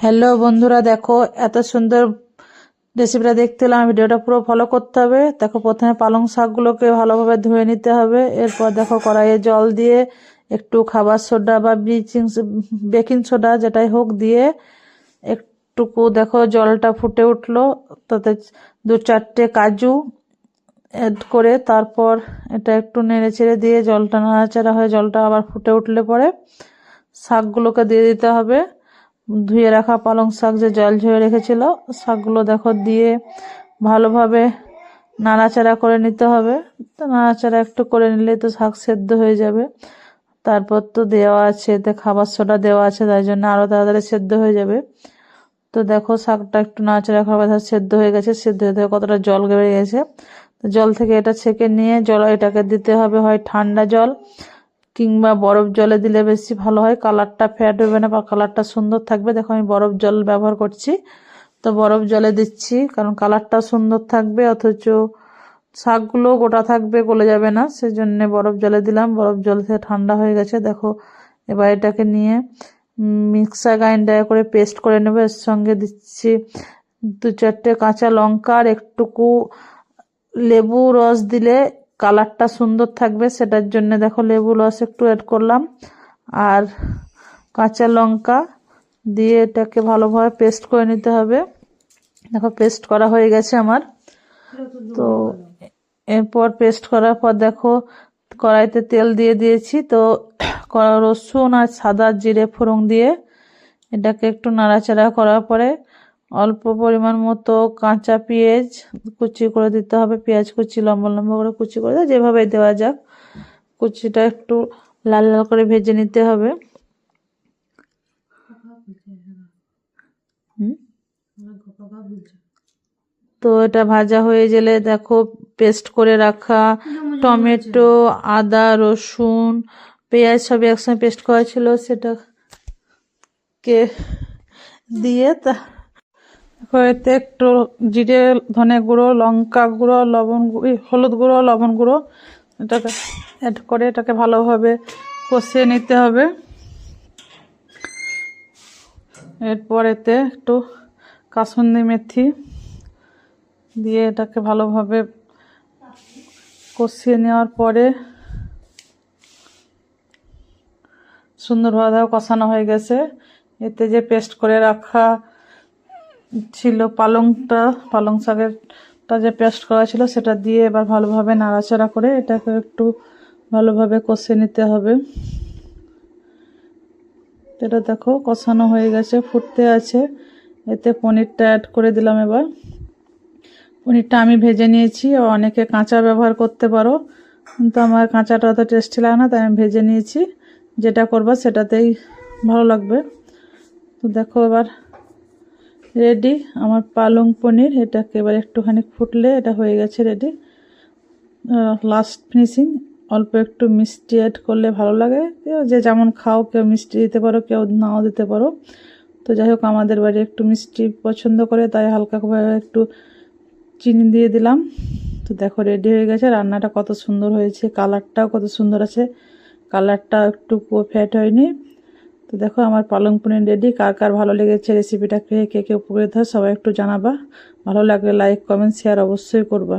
Hello বন্ধুরা, দেখো এত সুন্দর রেসিপিটা দেখতে হলে আমার ভিডিওটা পুরো ফলো করতে হবে। দেখো প্রথমে পালং শাকগুলোকে ভালোভাবে ধুয়ে নিতে হবে। এরপর দেখো কড়াইয়ে জল দিয়ে একটু খাবার সোডা বা ব্লিচিং বেকিং সোডা যেটাই হোক দিয়ে একটুকু দেখো জলটা ফুটে উঠল। তাতে দু চারটে কাজু অ্যাড করে তারপর এটা একটু নেড়ে চেড়ে দিয়ে জলটা নাড়াচাড়া হয়ে জলটা আবার ফুটে উঠলে পরে শাকগুলোকে দিয়ে দিতে হবে। ধুয়ে রাখা পালং শাক যে জল ঝরে রেখেছিল, শাকগুলো দেখো দিয়ে ভালোভাবে নাড়াচাড়া করে নিতে হবে। তো নাড়াচাড়া একটু করে নিলে তো শাক সেদ্ধ হয়ে যাবে। তারপর তো দেওয়া আছে এতে খাবার সোডা দেওয়া আছে, তাই জন্য আরও তাড়াতাড়ি সেদ্ধ হয়ে যাবে। তো দেখো শাকটা একটু নাড়াচাড়া খাবার সেদ্ধ হয়ে গেছে। সেদ্ধ হয়ে থেকে কতটা জল বেড়ে গেছে। জল থেকে এটা ছেঁকে নিয়ে জল এটাকে দিতে হবে হয় ঠান্ডা জল। কিংবা বরফ জলে দিলে বেশি ভালো হয়। কালারটা ফ্যাট হবে না বা কালারটা সুন্দর থাকবে। দেখো আমি বরফ জল ব্যবহার করছি। তো বরফ জলে দিচ্ছি, কারণ কালারটা সুন্দর থাকবে, অথচ শাকগুলো গোটা থাকবে, গলে যাবে না। সেজন্য বরফ জলে দিলাম। বরফ জল থেকে ঠান্ডা হয়ে গেছে। দেখো, এবার এটাকে নিয়ে মিক্সার গ্রাইন্ডার করে পেস্ট করে নেব। এর সঙ্গে দিচ্ছি দু চারটে কাঁচা লঙ্কা আর একটুকু লেবু রস দিলে কালারটা সুন্দর থাকবে, সেটার জন্য দেখো লেবু রস একটু অ্যাড করলাম। আর কাঁচা লঙ্কা দিয়ে এটাকে ভালোভাবে পেস্ট করে নিতে হবে। দেখো পেস্ট করা হয়ে গেছে আমার। তো এরপর পেস্ট করার পর দেখো কড়াইতে তেল দিয়ে দিয়েছি। তো রসুন আর সাদা জিরে ফোড়ন দিয়ে এটাকে একটু নাড়াচাড়া করার পরে অল্প পরিমাণ মতো কাঁচা পেঁয়াজ কুচি করে দিতে হবে। পেঁয়াজ কুচি, লম্বা লম্বা করে কুচি করে যেভাবে দেওয়া যাক। কুচিটা একটু লাল লাল করে ভেজে নিতে হবে। তো এটা ভাজা হয়ে গেলে দেখো পেস্ট করে রাখা টমেটো, আদা, রসুন, পেঁয়াজ সব একসঙ্গে পেস্ট করা ছিল, সেটাকে দিয়ে তা এতে একটু জিরে, ধনে গুঁড়ো, লঙ্কা গুঁড়ো, লবণ গুঁড়ি হলুদ গুঁড়ো, লবণ গুঁড়ো, এটাকে অ্যাড করে এটাকে ভালোভাবে কষিয়ে নিতে হবে। এরপর এতে একটু কাসুন্দি মেথি দিয়ে এটাকে ভালোভাবে কষিয়ে নেওয়ার পরে সুন্দরভাবে কষানো হয়ে গেছে। এতে যে পেস্ট করে রাখা ছিল পালংটা, পালং শাকেরটা যে পেস্ট করা ছিল সেটা দিয়ে এবার ভালোভাবে নাড়াচাড়া করে এটাকে একটু ভালোভাবে কষে নিতে হবে। এটা দেখো কষানো হয়ে গেছে, ফুটতে আছে। এতে পনিরটা অ্যাড করে দিলাম এবার। পনিরটা আমি ভেজে নিয়েছি, অনেকে কাঁচা ব্যবহার করতে পারো, কিন্তু আমার কাঁচাটা অত টেস্টি লাগে না, তাই আমি ভেজে নিয়েছি। যেটা করব সেটাতেই ভালো লাগবে। তো দেখো এবার রেডি। আমার পালং পনির, এটাকে এবার একটুখানি ফুটলে এটা হয়ে গেছে রেডি। লাস্ট ফিনিশিং অল্প একটু মিষ্টি অ্যাড করলে ভালো লাগে। যে যেমন খাও, কেউ মিষ্টি দিতে পারো, কেউ নাও দিতে পারো। তো যাই হোক, আমাদের বাড়ি একটু মিষ্টি পছন্দ করে, তাই হালকা একটু চিনি দিয়ে দিলাম। তো দেখো রেডি হয়ে গেছে। রান্নাটা কত সুন্দর হয়েছে কালারটাও কত সুন্দর আছে। কালারটা একটু ফ্যাট হয়নি। তো দেখো আমার পালং পনির রেডি কার কার ভালো লেগেছে রেসিপিটা খেয়ে কে কে উপকৃত হয় সবাই একটু জানাবা। ভালো লাগলে লাইক কমেন্ট শেয়ার অবশ্যই করবা।